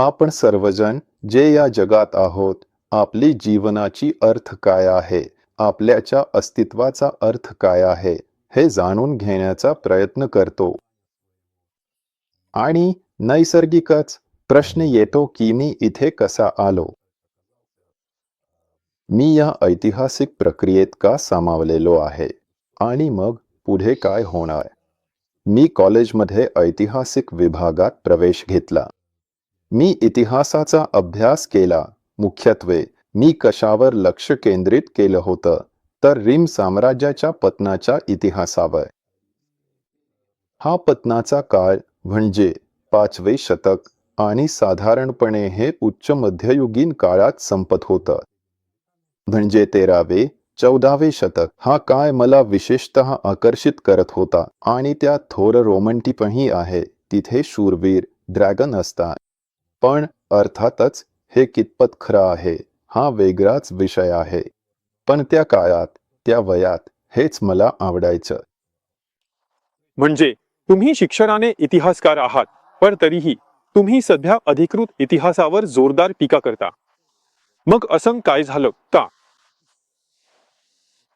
आपण सर्वजण जे या जगात आहोत आपली जीवनाची अर्थ काय आहे? आपल्याच्या अस्तित्वाचा अर्थ काय आहे? हे जाणून घेण्याचा प्रयत्न करतो. आणि नैसर्गिकच प्रश्न येतो की मी इथे कसा आलो? मी या ऐतिहासिक प्रक्रियेत का सामावलेलो आहे? आणि मग पुढे काय होणार? मी कॉलेजमध्ये ऐतिहासिक विभागात प्रवेश घेतला. मी इतिहासाचा अभ्यास केला. मुख्यत्वे मी कशावर लक्ष केंद्रित केलं होतं? तर रिम साम्राज्याच्या पतनाच्या इतिहासावर. हा पतनाचा काळ म्हणजे पाचवे शतक आणि साधारणपणे हे उच्च मध्ययुगीन काळात संपत होतं. म्हणजे तेरावे चौदावे शतक हा काळ मला विशेषतः आकर्षित करत होता आणि त्या थोर रोमंटीपही आहे. तिथे शूरवीर ड्रॅगन असतात. पण अर्थातच हे कितपत खरं आहे हा वेगळाच विषय आहे. पण त्या काळात त्या वयात हेच मला आवडायचं. म्हणजे तुम्ही शिक्षणाने इतिहासकार आहात पण तरीही तुम्ही सध्या अधिकृत इतिहासावर जोरदार टीका करता. मग असं काय झालं का?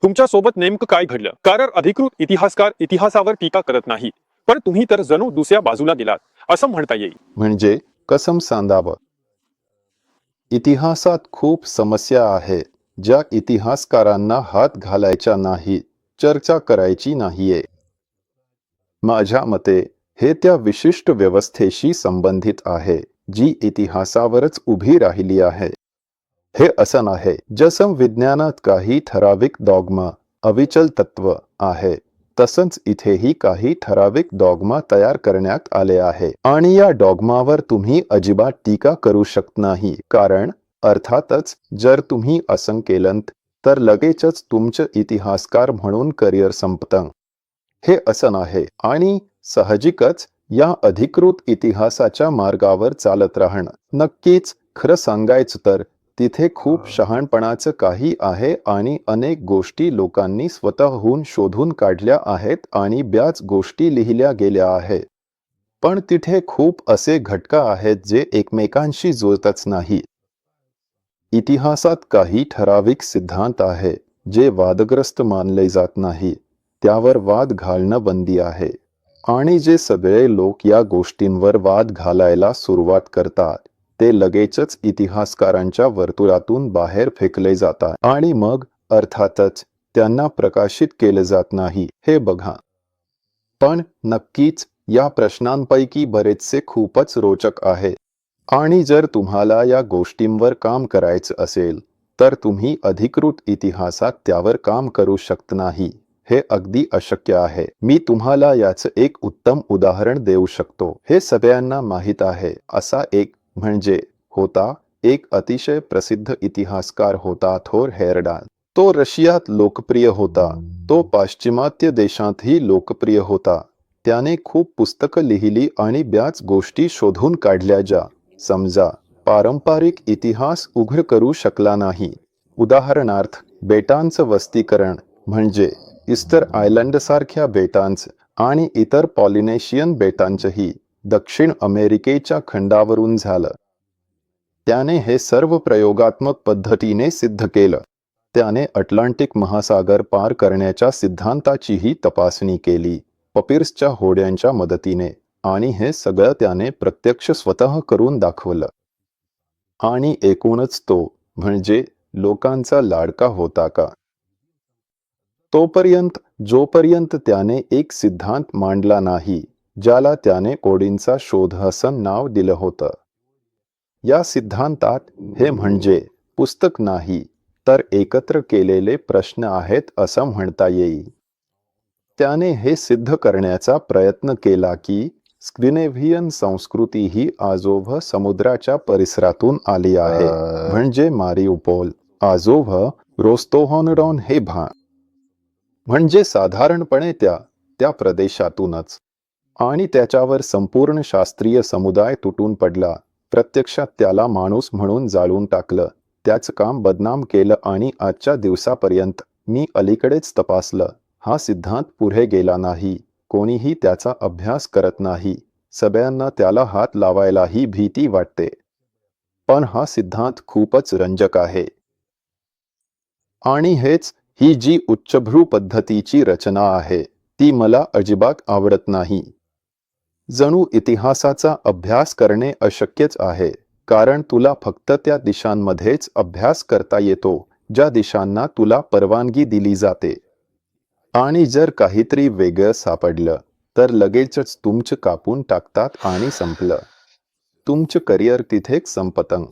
तुमच्यासोबत नेमकं काय घडलं? कारण अधिकृत इतिहासकार इतिहासावर टीका करत नाही पण तुम्ही तर जणू दुसऱ्या बाजूला गेलात असं म्हणता येईल. म्हणजे कसम सांधावं इतिहासात खूप समस्या आहेत ज्या इतिहासकारांना हात घालायच्या नाही चर्चा करायची नाहीये. माझ्या मते हे त्या विशिष्ट व्यवस्थेशी संबंधित आहे जी इतिहासावरच उभी राहिली आहे. हे असं नाही जसं विज्ञानात काही ठराविक डॉग्मा अविचल तत्व आहे तसंच इथेही काही ठराविक डॉग्मा तयार करण्यात आले आहे. आणि या डॉग्मावर तुम्ही अजिबात टीका करू शकत नाही. कारण अर्थातच जर तुम्ही असं केलं तर लगेचच तुमचं इतिहासकार म्हणून करिअर संपतं. हे असं आहे आणि साहजिकच या अधिकृत इतिहासाच्या मार्गावर चालत राहणं. नक्कीच खरं सांगायचं तर तिथे खूप शहाणपणाचं काही आहे आणि अनेक गोष्टी लोकांनी स्वतःहून शोधून काढल्या आहेत आणि ब्याच गोष्टी लिहिल्या गेल्या आहेत. पण तिथे खूप असे घटक आहेत जे एकमेकांशी जुळतच नाही. इतिहासात काही ठराविक सिद्धांत आहे जे वादग्रस्त मानले जात नाही. त्यावर वाद घालणं बंदी आहे. आणि जे सगळे लोक या गोष्टींवर वाद घालायला सुरुवात करतात. ते लगेचच इतिहासकारांच्या वर्तुळातून बाहेर फेकले जातात. आणि मग अर्थातच त्यांना प्रकाशित केले जात नाही. हे बघा. पण नक्कीच या प्रश्नांपैकी बरेचसे खूपच रोचक आहे. आणि जर तुम्हाला या गोष्टींवर काम करायचं असेल तर तुम्ही अधिकृत इतिहासात त्यावर काम करू शकत नाही. हे अगदी अशक्य आहे. मी तुम्हाला याचं एक उत्तम उदाहरण देऊ शकतो. हे सगळ्यांना माहीत आहे. असा एक म्हणजे होता एक अतिशय प्रसिद्ध इतिहासकार होता थोर हेरडान तो रशियात लोकप्रिय होता. तो पाश्चिमात्य देशातही लोकप्रिय होता. त्याने खूप पुस्तकं लिहिली आणि ब्याच गोष्टी शोधून काढल्या ज्या समजा पारंपरिक इतिहास उघड करू शकला नाही. उदाहरणार्थ बेटांचं वस्तीकरण म्हणजे इस्टर आयलंड सारख्या बेटांचं आणि इतर पॉलिनेशियन बेटांचंही. दक्षिण अमेरिकेच्या खंडावरून झालं. त्याने हे सर्व प्रयोगात्मक पद्धतीने सिद्ध केलं. त्याने अटलांटिक महासागर पार करण्याच्या सिद्धांताचीही तपासणी केली पपिर्सच्या होड्यांच्या मदतीने आणि हे सगळं त्याने प्रत्यक्ष स्वतः करून दाखवलं. आणि एकूणच तो म्हणजे लोकांचा लाडका होता का? तोपर्यंत जोपर्यंत त्याने एक सिद्धांत मांडला नाही ज्याला त्याने कोडींचा शोधहसन नाव दिलं होतं. या सिद्धांतात हे म्हणजे पुस्तक नाही तर एकत्र केलेले प्रश्न आहेत असं म्हणता येईल त्याने हे सिद्ध करण्याचा प्रयत्न केला की स्क्रिनेव्हियन संस्कृती ही आजोभ समुद्राच्या परिसरातून आली आहे. म्हणजे मारिउपोल आजोभ रोस्तोहॉनरॉन हे भा म्हणजे साधारणपणे त्या त्या प्रदेशातूनच. आणि त्याच्यावर संपूर्ण शास्त्रीय समुदाय तुटून पडला. प्रत्यक्षात त्याला माणूस म्हणून जाळून टाकलं. त्याचं काम बदनाम केलं आणि आजच्या दिवसापर्यंत मी अलीकडेच तपासलं. हा सिद्धांत पुढे गेला नाही. कोणीही त्याचा अभ्यास करत नाही. सगळ्यांना त्याला हात लावायलाही भीती वाटते. पण हा सिद्धांत खूपच रंजक आहे. आणि हेच ही जी उच्चभ्रू पद्धतीची रचना आहे ती मला अजिबात आवडत नाही. जणू इतिहासाचा अभ्यास करणे अशक्यच आहे कारण तुला फक्त त्या दिशांमध्येच अभ्यास करता येतो ज्या दिशांना तुला परवानगी दिली जाते. आणि जर काहीतरी वेगळं सापडलं तर लगेचच तुमचं कापून टाकतात आणि संपलं. तुमचं करिअर तिथेच संपतंग.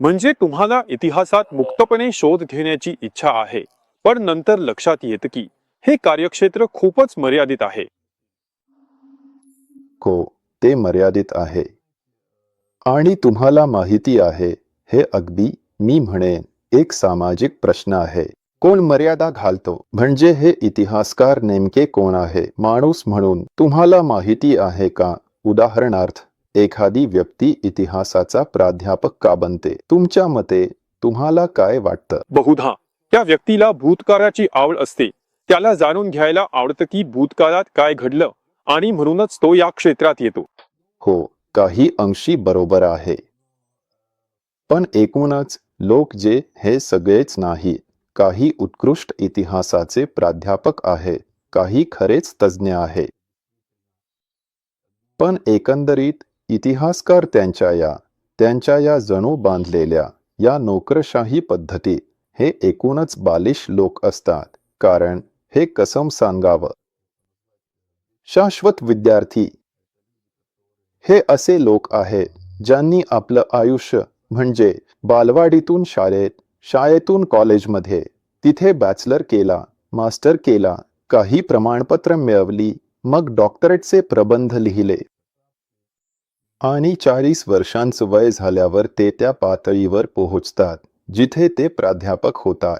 म्हणजे तुम्हाला इतिहासात मुक्तपणे शोध घेण्याची इच्छा आहे पण नंतर लक्षात येतं की हे कार्यक्षेत्र खूपच मर्यादित आहे. हो ते मर्यादित आहे. आणि तुम्हाला माहिती आहे हे अगदी मी म्हणेन एक सामाजिक प्रश्न आहे. कोण मर्यादा घालतो? म्हणजे हे इतिहासकार नेमके कोण आहे? माणूस म्हणून तुम्हाला माहिती आहे का? उदाहरणार्थ एखादी व्यक्ती इतिहासाचा प्राध्यापक का बनते? तुमच्या मते तुम्हाला काय वाटतं? बहुधा त्या व्यक्तीला भूतकाळाची आवड असते. त्याला जाणून घ्यायला आवडतं की भूतकाळात काय घडलं. आणि म्हणूनच तो या क्षेत्रात येतो. हो काही अंशी बरोबर आहे. पण एकूणच लोक जे हे सगळेच नाही काही उत्कृष्ट इतिहासाचे प्राध्यापक आहे काही खरेच तज्ज्ञ आहे. पण एकंदरीत इतिहासकार त्यांच्या या त्यांच्या या जणू बांधलेल्या या नोकरशाही पद्धतीत हे एकूणच बालिश लोक असतात कारण हे कसम सांगावं. शाश्वत विद्यार्थी. हे असे लोक आहेत ज्यांनी आपलं आयुष्य म्हणजे बालवाडीतून शाळेत शाळेतून कॉलेजमध्ये तिथे बॅचलर केला मास्टर केला काही प्रमाणपत्र मिळवली मग डॉक्टरेटचे प्रबंध लिहिले. आणि चाळीस वर्षांचं वय झाल्यावर ते त्या पातळीवर पोहोचतात जिथे ते प्राध्यापक होतात.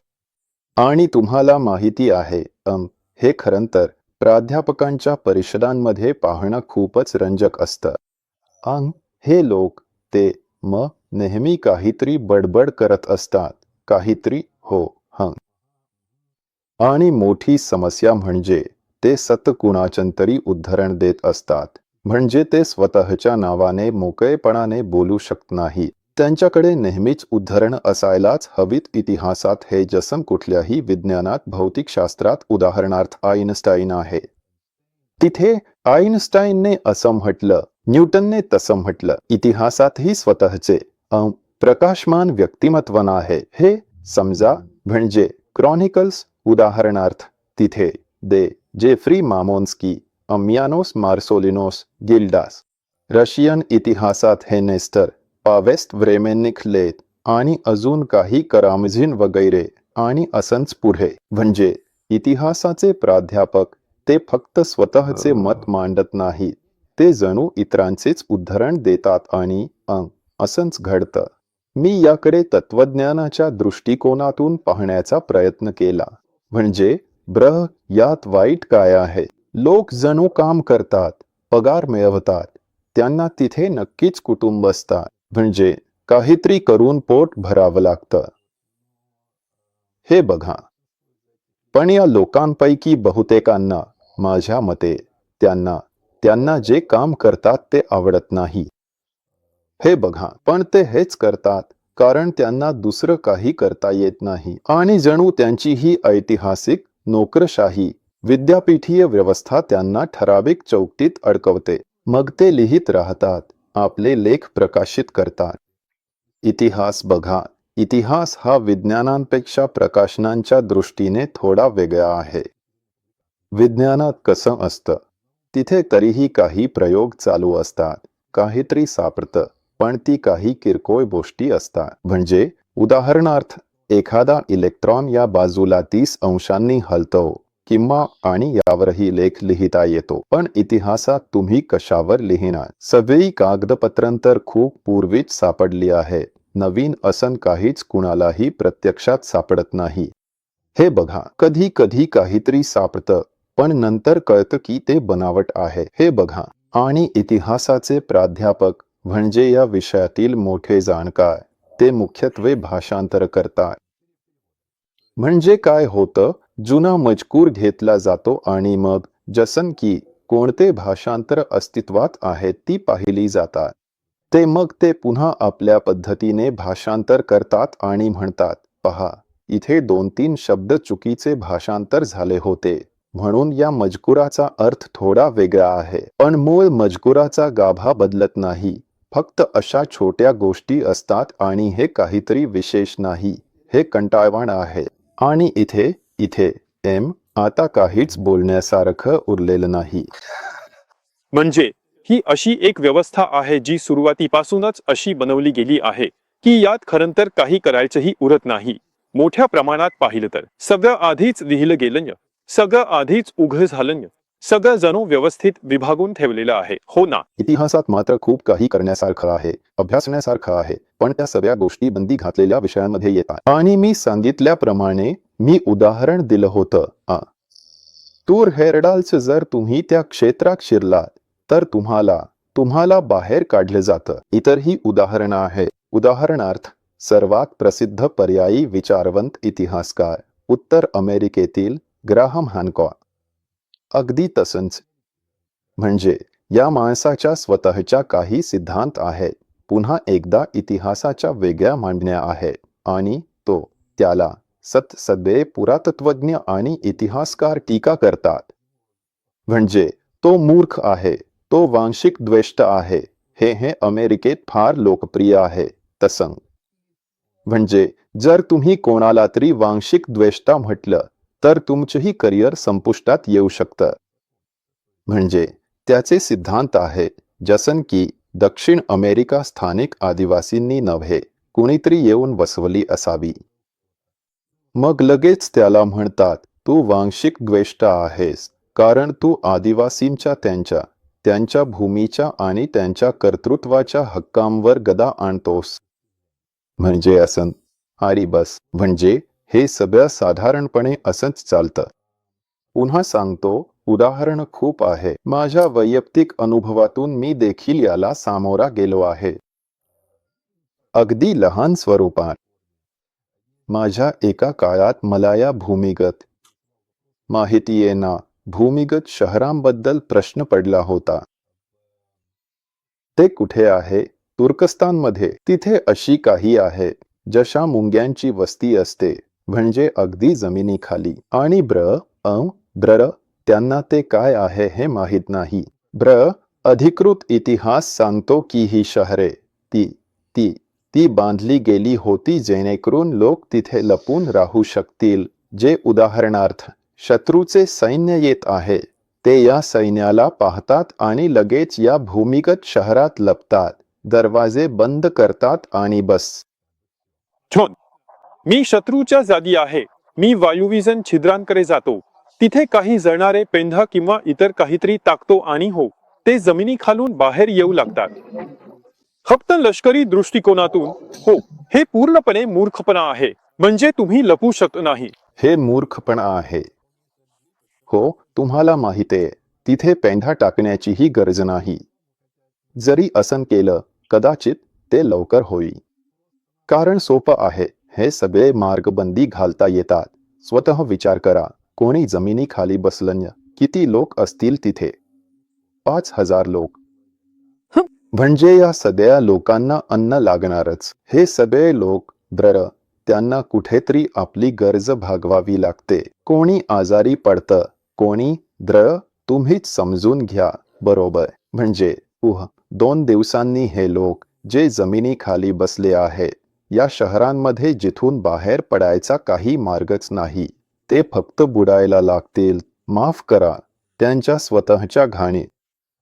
आणि तुम्हाला माहिती आहे अम हे खरं तर प्राध्यापकांच्या परिषदांमध्ये पाहणं खूपच रंजक असतं. अंग हे लोक ते म नेहमी काहीतरी बडबड करत असतात. काहीतरी हो हंग आणि मोठी समस्या म्हणजे ते सतकुणाचंतरी उद्धरण देत असतात. म्हणजे ते स्वतःच्या नावाने मोकळेपणाने बोलू शकत नाही त्यांच्याकडे नेहमीच उद्धरण असायलाच हवीत इतिहासात हे जसम कुठल्याही विज्ञानात भौतिकशास्त्रात उदाहरणार्थ आईनस्टाईन आहे. तिथे आईनस्टाईनने असं म्हटलं न्यूटनने तसं म्हटलं इतिहासातही स्वतःचे प्रकाशमान व्यक्तिमत्व आहे हे समजा म्हणजे क्रॉनिकल्स उदाहरणार्थ तिथे दे जेफ्री मामोन्स्की अमियानोस मार्सोलिनोस गिल्डास. रशियन इतिहासात हे नेस्टर पावेस्त व्रेमेनिक लेत आणि अजून काही करामझिन वगैरे आणि असंच पुढे. म्हणजे इतिहासाचे प्राध्यापक ते फक्त स्वतःचे मत मांडत नाहीत. ते जणू इतरांचेच उद्धरण देतात आणि अंग असंच घडतं. मी याकडे तत्वज्ञानाच्या दृष्टिकोनातून पाहण्याचा प्रयत्न केला. म्हणजे ब्रह यात वाईट काय आहे? लोक जणू काम करतात पगार मिळवतात त्यांना तिथे नक्कीच कुटुंब असतात. म्हणजे काहीतरी करून पोट भरावं लागतं. हे बघा. पण या लोकांपैकी बहुतेकांना माझ्या मते त्यांना त्यांना जे काम करतात ते आवडत नाही. हे बघा पण ते हेच करतात कारण त्यांना दुसरं काही करता येत नाही. आणि जणू त्यांची ही ऐतिहासिक नोकरशाही विद्यापीठीय व्यवस्था त्यांना ठराविक चौकटीत अडकवते. मग ते लिहित राहतात. आपले लेख प्रकाशित करतात. इतिहास बघा. इतिहास हा विज्ञानांपेक्षा प्रकाशनांच्या दृष्टीने थोडा वेगळा आहे. विज्ञानात कसं असतं? तिथे तरीही काही प्रयोग चालू असतात. काहीतरी सापडतं. पण ती काही किरकोळ गोष्टी असतात. म्हणजे उदाहरणार्थ एखादा इलेक्ट्रॉन या बाजूला तीस अंशांनी हलतो. किंवा आणि यावरही लेख लिहिता येतो. पण इतिहासात तुम्ही कशावर लिहिणार? सगळी कागदपत्रांतर खूप पूर्वीच सापडली आहे. नवीन असन काहीच कुणालाही प्रत्यक्षात सापडत नाही. हे बघा कधी कधी काहीतरी सापडतं पण नंतर कळतं की ते बनावट आहे. हे बघा आणि इतिहासाचे प्राध्यापक म्हणजे या विषयातील मोठे जाणकार ते मुख्यत्वे भाषांतर करतात. म्हणजे काय होतं? जुना मजकूर घेतला जातो आणि मग जसन की कोणते भाषांतर अस्तित्वात आहेत ती पाहिली जातात. ते मग ते पुन्हा आपल्या पद्धतीने भाषांतर करतात आणि म्हणतात पहा इथे दोन तीन शब्द चुकीचे भाषांतर झाले होते म्हणून या मजकुराचा अर्थ थोडा वेगळा आहे. पण मूळ मजकुराचा गाभा बदलत नाही. फक्त अशा छोट्या गोष्टी असतात आणि हे काहीतरी विशेष नाही हे कंटाळवाण आहे. आणि इथे इथे एम आता काहीच बोलण्यासारखं उरलेलं नाही. म्हणजे ही अशी एक व्यवस्था आहे जी सुरुवातीपासूनच अशी बनवली गेली आहे की यात खरं तर काही करायचंही उरत नाही. मोठ्या प्रमाणात पाहिलं तर सगळं आधीच लिहिलं गेलं सगळं आधीच उघड झालं सगळं जणू व्यवस्थित विभागून ठेवलेलं आहे हो ना? इतिहासात मात्र खूप काही करण्यासारखं आहे अभ्यासण्यासारखं आहे पण त्या सगळ्या गोष्टी बंदी घातलेल्या विषयांमध्ये येतात. आणि मी सांगितल्याप्रमाणे मी उदाहरण दिलं होतं. आ. तूर हेरडालचं जर तुम्ही त्या क्षेत्रात शिरलात तर तुम्हाला तुम्हाला बाहेर काढलं जातं. इतरही उदाहरणं आहे उदाहरणार्थ सर्वात प्रसिद्ध पर्यायी विचारवंत इतिहासकार उत्तर अमेरिकेतील ग्राहम हॅनकॉक. अगदी तसंच. म्हणजे या माणसाच्या स्वतःच्या काही सिद्धांत आहेत. पुन्हा एकदा इतिहासाच्या वेगळ्या मांडण्या आहे आणि तो त्याला सत सगळे पुरातत्वज्ञ आणि इतिहासकार टीका करतात. म्हणजे तो मूर्ख आहे तो वांशिक द्वेष्ट आहे हे हे अमेरिकेत फार लोकप्रिय आहे तसंग म्हणजे जर तुम्ही कोणाला तरी वांशिक द्वेष्टा म्हटलं तर तुमचंही करिअर संपुष्टात येऊ शकतं. म्हणजे त्याचे सिद्धांत आहे जसन की दक्षिण अमेरिका स्थानिक आदिवासींनी नव्हे कुणीतरी येऊन वसवली असावी. मग लगेच त्याला म्हणतात तू वांशिक द्वेष्टा आहेस कारण तू आदिवासींच्या त्यांच्या त्यांच्या भूमीच्या आणि त्यांच्या कर्तृत्वाच्या हक्कांवर गदा आणतोस. म्हणजे असं. आरी बस. म्हणजे हे सगळं साधारणपणे असंच चालतं. पुन्हा सांगतो उदाहरण खूप आहे. माझ्या वैयक्तिक अनुभवातून मी देखील याला सामोरा गेलो आहे. अगदी लहान स्वरूपात. माझ्या एका काळात मला या भूमिगत. माहितीये ना भूमिगत शहरांबद्दल प्रश्न पडला होता. ते कुठे आहे? तुर्कस्तानमध्ये. तिथे अशी काही आहे जशा मुंग्यांची वस्ती असते म्हणजे अगदी जमिनीखाली. आणि ब्र अ ब्र त्यांना ते काय आहे हे माहीत नाही. ब्र अधिकृत इतिहास सांगतो की ही शहरे ती ती ती बांधली गेली होती जेणेकरून लोक तिथे लपून राहू शकतील. जे उदाहरणार्थ शत्रूचे सैन्य येत आहे ते या सैन्याला पाहतात आणि लगेच या भूमिगत शहरात लपतात. दरवाजे बंद करतात आणि बस. छोन मी शत्रूच्या जागी आहे. मी वायुविजन छिद्रांकडे जातो. तिथे काही जळणारे पेंढा किंवा इतर काहीतरी टाकतो आणि हो ते जमिनी खालून बाहेर येऊ लागतात. फक्त लष्करी दृष्टिकोनातून. हो हे पूर्णपणे मूर्खपणा आहे. म्हणजे तुम्ही लपू शकत नाही. हे मूर्खपणा आहे. हो तुम्हाला माहितीये तिथे पेंढा टाकण्याचीही गरज नाही. जरी असं केलं कदाचित ते लवकर होईल कारण सोपं आहे हे सगळे मार्गबंदी घालता येतात. स्वतः विचार करा कोणी जमिनी खाली बसलं किती लोक असतील तिथे? पाच हजार लोक. म्हणजे या सगळ्या लोकांना अन्न लागणारच. हे सगळे लोक ब्रर त्यांना कुठेतरी आपली गरज भागवावी लागते. कोणी आजारी पडतं कोणी द्र तुम्हीच समजून घ्या बरोबर. म्हणजे उह दोन दिवसांनी हे लोक जे जमिनी खाली बसले आहे या शहरांमध्ये जिथून बाहेर पडायचा काही मार्गच नाही. ते फक्त बुडायला लागतील माफ करा. त्यांच्या स्वतःच्या घाणी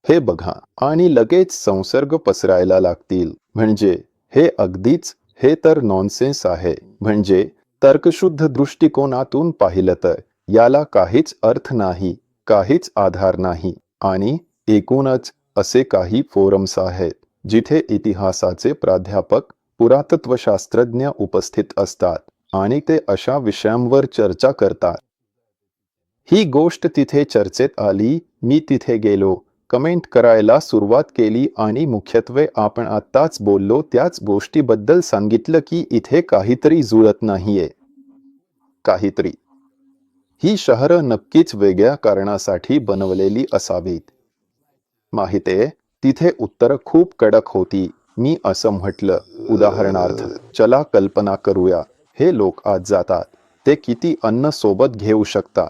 हे बघा आणि लगेच संसर्ग पसरायला लागतील. म्हणजे हे अगदीच हे तर नॉनसेन्स आहे. म्हणजे तर्कशुद्ध दृष्टिकोनातून पाहिलं तर याला काहीच अर्थ नाही काहीच आधार नाही. आणि एकूणच असे काही फोरम्स आहेत जिथे इतिहासाचे प्राध्यापक पुरातत्वशास्त्रज्ञ उपस्थित असतात आणि ते अशा विषयांवर चर्चा करतात. ही गोष्ट तिथे चर्चेत आली मी तिथे गेलो कमेंट करायला सुरुवात केली आणि मुख्यत्वे आपण आत्ताच बोललो त्याच गोष्टीबद्दल सांगितलं की इथे काहीतरी जुळत नाहीये. काहीतरी. ही शहरं नक्कीच वेगळ्या कारणासाठी बनवलेली असावीत. माहितीये तिथे उत्तर खूप कडक होती मी असं म्हटलं उदाहरणार्थ चला कल्पना करूया हे लोक आज जातात ते किती अन्न सोबत घेऊ शकतात.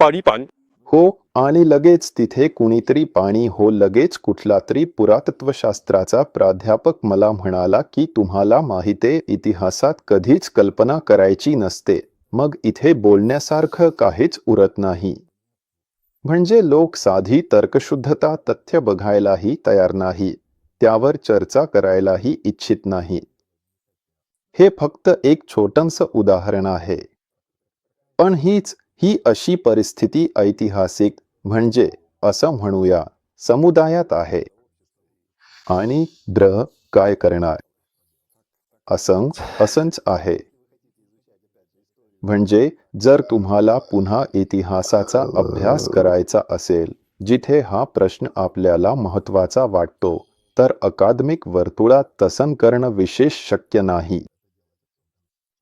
पाणी पान हो आणि लगेच तिथे कुणीतरी पाणी हो लगेच कुठला तरी पुरातत्वशास्त्राचा प्राध्यापक मला म्हणाला की तुम्हाला माहिते इतिहासात कधीच कल्पना करायची नसते. मग इथे बोलण्यासारखं काहीच उरत नाही. म्हणजे लोक साधी तर्कशुद्धता तथ्य बघायलाही तयार नाही. त्यावर चर्चा करायलाही इच्छित नाही. हे फक्त एक छोटंसं उदाहरण आहे. पण हीच ही अशी परिस्थिती ऐतिहासिक म्हणजे असं म्हणूया समुदायात आहे. आणि द्र काय करणार? असंच असंच आहे. म्हणजे जर तुम्हाला पुन्हा इतिहासाचा अभ्यास करायचा असेल जिथे हा प्रश्न आपल्याला महत्त्वाचा वाटतो तर अकादमिक वर्तुळात तसन करणं विशेष शक्य नाही.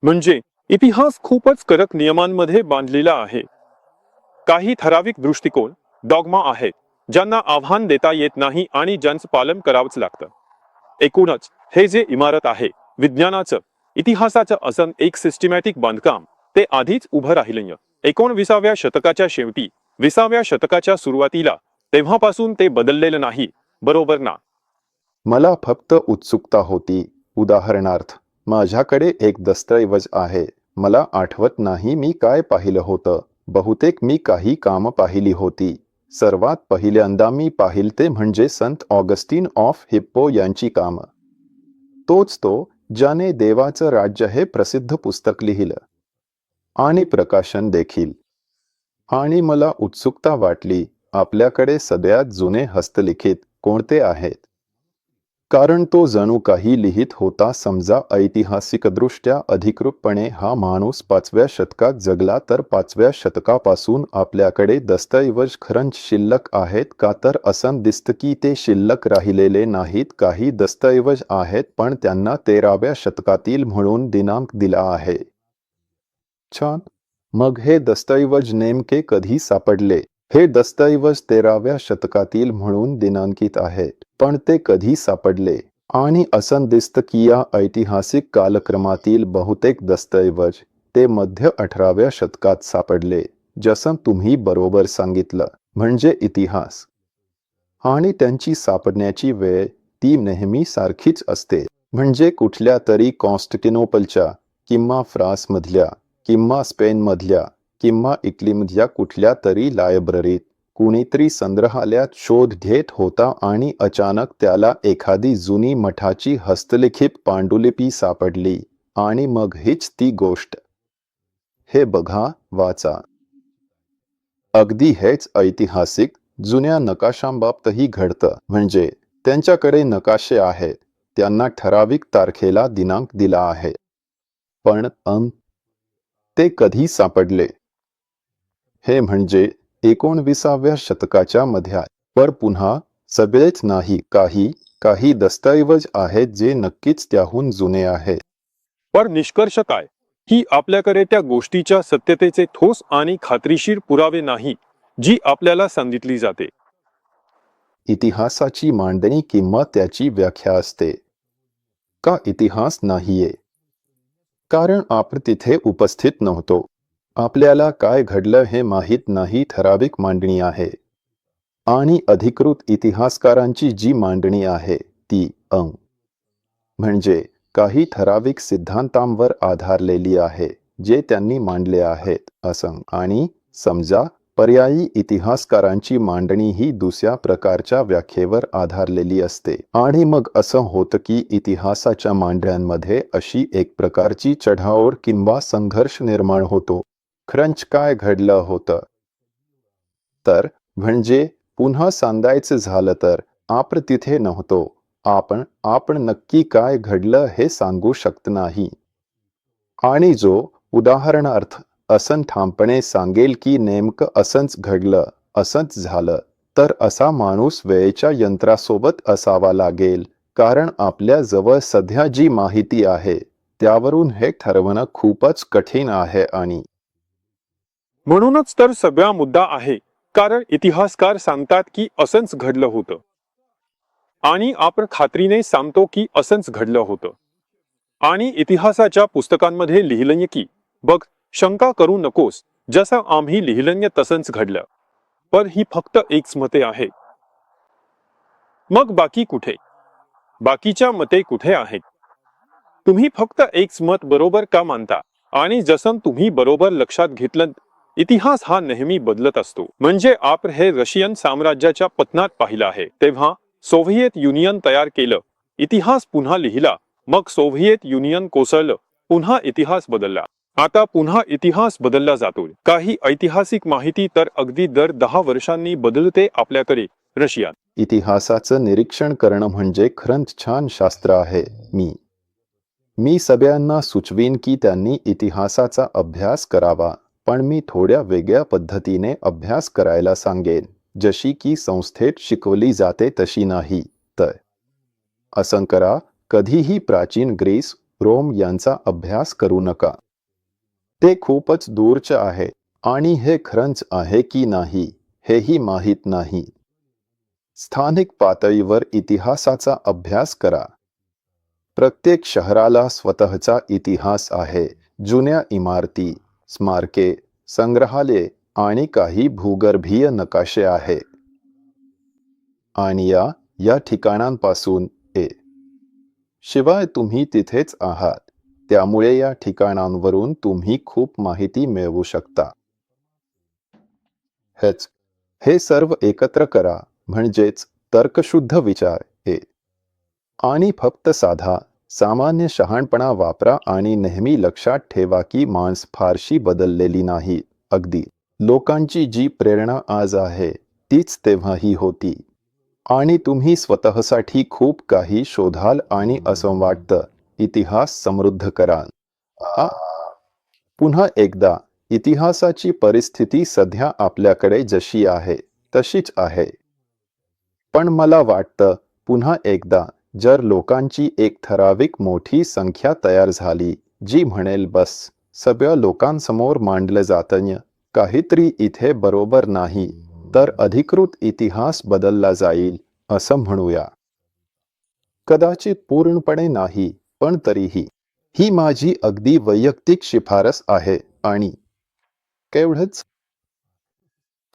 म्हणजे इतिहास खूपच कडक नियमांमध्ये बांधलेला आहे. काही ठराविक दृष्टिकोन डॉगमा आहेत ज्यांना आव्हान देता येत नाही आणि ज्यांचं पालन करावंच लागतं. एकूणच हे जे इमारत आहे विज्ञानाचं इतिहासाचं असं एक सिस्टमॅटिक बांधकाम ते आधीच उभं राहिलं एकोणविसाव्या शतकाच्या शेवटी विसाव्या शतकाच्या सुरुवातीला तेव्हापासून ते बदललेलं नाही बरोबर ना? मला फक्त उत्सुकता होती उदाहरणार्थ. माझ्याकडे एक दस्तऐवज आहे. मला आठवत नाही मी काय पाहिलं होतं. बहुतेक मी काही काम पाहिली होती. सर्वात पहिल्यांदा मी पाहिल ते म्हणजे संत ऑगस्टीन ऑफ हिप्पो यांची कामं. तोच तो ज्याने देवाचं राज्य हे प्रसिद्ध पुस्तक लिहिलं. आणि प्रकाशन देखील. आणि मला उत्सुकता वाटली आपल्याकडे सगळ्यात जुने हस्तलिखित कोणते आहेत? कारण तो जणू काही लिहित होता समजा ऐतिहासिकदृष्ट्या अधिकृतपणे हा माणूस पाचव्या शतकात जगला तर पाचव्या शतकापासून आपल्याकडे दस्तऐवज खरंच शिल्लक आहेत का तर असं दिसतं की ते शिल्लक राहिलेले नाहीत. काही दस्तऐवज आहेत पण त्यांना तेराव्या शतकातील म्हणून दिनांक दिला आहे. छान. मग हे दस्तऐवज नेमके कधी सापडले? हे दस्तऐवज तेराव्या शतकातील म्हणून दिनांकित आहेत. पण ते कधी सापडले? आणि असं दिसतं की या ऐतिहासिक कालक्रमातील बहुतेक दस्तऐवज ते मध्य अठराव्या शतकात सापडले जसं तुम्ही बरोबर सांगितलं म्हणजे इतिहास. आणि त्यांची सापडण्याची वेळ ती नेहमी सारखीच असते. म्हणजे कुठल्या तरी कॉन्स्टटिनोपलच्या किंवा फ्रान्समधल्या किंवा स्पेनमधल्या किंवा इटलीमधल्या कुठल्या तरी लायब्ररीत. कुणीतरी संग्रहालयात शोध घेत होता आणि अचानक त्याला एखादी जुनी मठाची हस्तलिखित पांडुलिपी सापडली आणि मग हीच ती गोष्ट. हे बघा वाचा. अगदी हेच ऐतिहासिक जुन्या नकाशांबाबतही घडतं. म्हणजे त्यांच्याकडे नकाशे आहेत. त्यांना ठराविक तारखेला दिनांक दिला आहे. पण अं ते कधी सापडले? हे म्हणजे एकोणविसाव्या शतकाच्या मध्यात. पर पुन्हा सगळेच नाही काही काही दस्तऐवज आहेत जे नक्कीच त्याहून जुने आहेत. पण निष्कर्ष काय? ही आपल्याकडे त्या गोष्टीच्या सत्यतेचे ठोस आणि खात्रीशीर पुरावे नाही जी आपल्याला सांगितली जाते. इतिहासाची मांडणी किंवा त्याची व्याख्या असते. का इतिहास नाहीये? कारण आपण तिथे उपस्थित नव्हतो. आपल्याला काय घडलं हे माहीत नाही ठराविक मांडणी आहे. आणि अधिकृत इतिहासकारांची जी मांडणी आहे ती अं. म्हणजे काही ठराविक सिद्धांतांवर आधारलेली आहे जे त्यांनी मांडले आहेत असं. आणि समजा पर्यायी इतिहासकारांची मांडणी ही दुसऱ्या प्रकारच्या व्याख्येवर आधारलेली असते. आणि मग असं होतं की इतिहासाच्या मांडण्यांमध्ये अशी एक प्रकारची चढाओढ किंवा संघर्ष निर्माण होतो. खरंच काय घडलं होतं? तर म्हणजे पुन्हा सांगायचं झालं तर आपण तिथे नव्हतो. आपण आपण नक्की काय घडलं हे सांगू शकत नाही. आणि जो उदाहरणार्थ असं ठामपणे सांगेल की नेमकं असंच घडलं असंच झालं तर असा माणूस वेळेच्या यंत्रासोबत असावा लागेल. कारण आपल्या जवळ सध्या जी माहिती आहे त्यावरून हे ठरवणं खूपच कठीण आहे आणि म्हणूनच तर सगळा मुद्दा आहे कारण इतिहासकार सांगतात की असंच घडलं होतं. आणि आपण खात्रीने सांगतो की असंच घडलं होतं. आणि इतिहासाच्या पुस्तकांमध्ये लिहिलंय की बघ शंका करू नकोस जसं आम्ही लिहिलं तसंच घडलं. पण ही फक्त एक मते आहे. मग बाकी कुठे? बाकीच्या मते कुठे आहेत? तुम्ही फक्त एकच मत बरोबर का मानता? आणि जसं तुम्ही बरोबर लक्षात घेतलं इतिहास हा नेहमी बदलत असतो. म्हणजे आपण हे रशियन साम्राज्याच्या पतनात पाहिलं आहे. तेव्हा सोव्हिएत युनियन तयार केलं. इतिहास पुन्हा लिहिला. मग सोव्हिएत युनियन कोसळलं. पुन्हा इतिहास बदलला. आता पुन्हा इतिहास बदलला जातो. काही ऐतिहासिक माहिती तर अगदी दर दहा वर्षांनी बदलते आपल्याकडे रशिया इतिहासाचं निरीक्षण करणं म्हणजे खरंच छान शास्त्र आहे मी. मी सगळ्यांना सुचवीन की त्यांनी इतिहासाचा अभ्यास करावा. पण मी थोड्या वेगळ्या पद्धतीने अभ्यास करायला सांगेन जशी की संस्थेत शिकवली जाते तशी नाही तर. असं करा कधीही प्राचीन ग्रीस रोम यांचा अभ्यास करू नका. ते खूपच दूरचं आहे आणि हे खरंच आहे की नाही हेही माहीत नाही. स्थानिक पातळीवर इतिहासाचा अभ्यास करा. प्रत्येक शहराला स्वतःचा इतिहास आहे जुन्या इमारती स्मारके संग्रहालये आणि काही भूगर्भीय नकाशे आहे. आणि या या ठिकाणांपासून ए. शिवाय तुम्ही तिथेच आहात. त्यामुळे या ठिकाणांवरून तुम्ही खूप माहिती मिळवू शकता. हेच. हे सर्व एकत्र करा. म्हणजेच तर्कशुद्ध विचार. हे आणि फक्त साधा सामान्य शहाणपणा वापरा आणि नेहमी लक्षात ठेवा की माणस फारशी बदललेली नाही. अगदी. लोकांची जी प्रेरणा आज आहे तीच तेव्हाही होती. आणि तुम्ही स्वतःसाठी खूप काही शोधाल आणि असं वाटतं इतिहास समृद्ध कराल पुन्हा एकदा. इतिहासाची परिस्थिती सध्या आपल्याकडे जशी आहे तशीच आहे. पण मला वाटतं पुन्हा एकदा. जर लोकांची एक ठराविक मोठी संख्या तयार झाली जी म्हणेल बस सगळ्या लोकांसमोर मांडलं जातं काहीतरी इथे बरोबर नाही तर अधिकृत इतिहास बदलला जाईल असं म्हणूया. कदाचित पूर्णपणे नाही पण तरीही. ही माझी अगदी वैयक्तिक शिफारस आहे आणि केवढंच